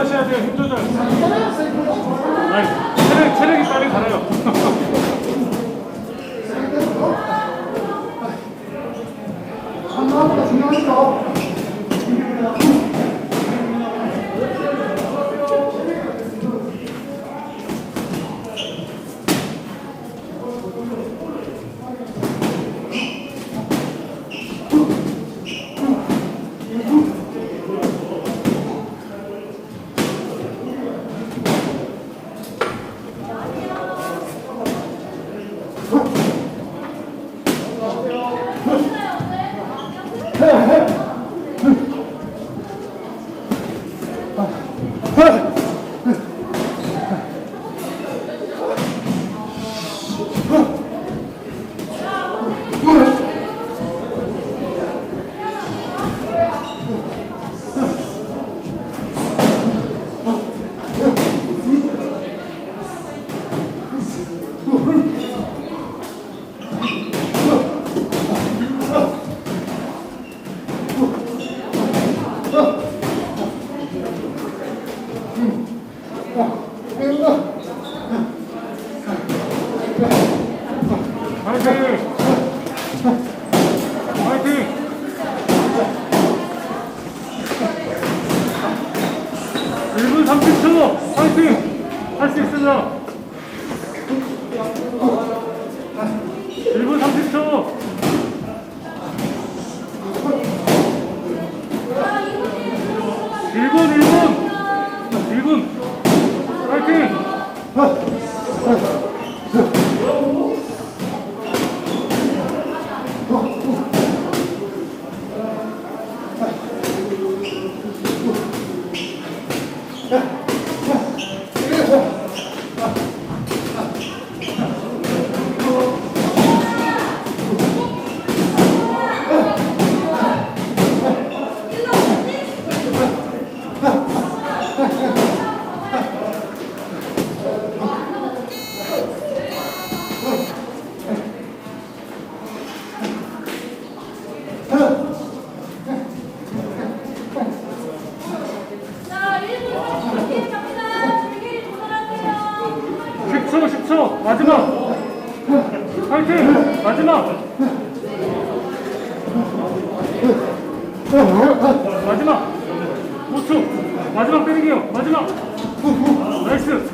힘 조절하셔야 돼요. 힘 조절. 1분 30초! 화이팅! 할 수 있나? 1분 30초! 일분일분일분 화이팅! Yeah. 10초 마지막. 파이팅! 마지막. 마지막. 5초 마지막 때리기요. 마지막. 나이스.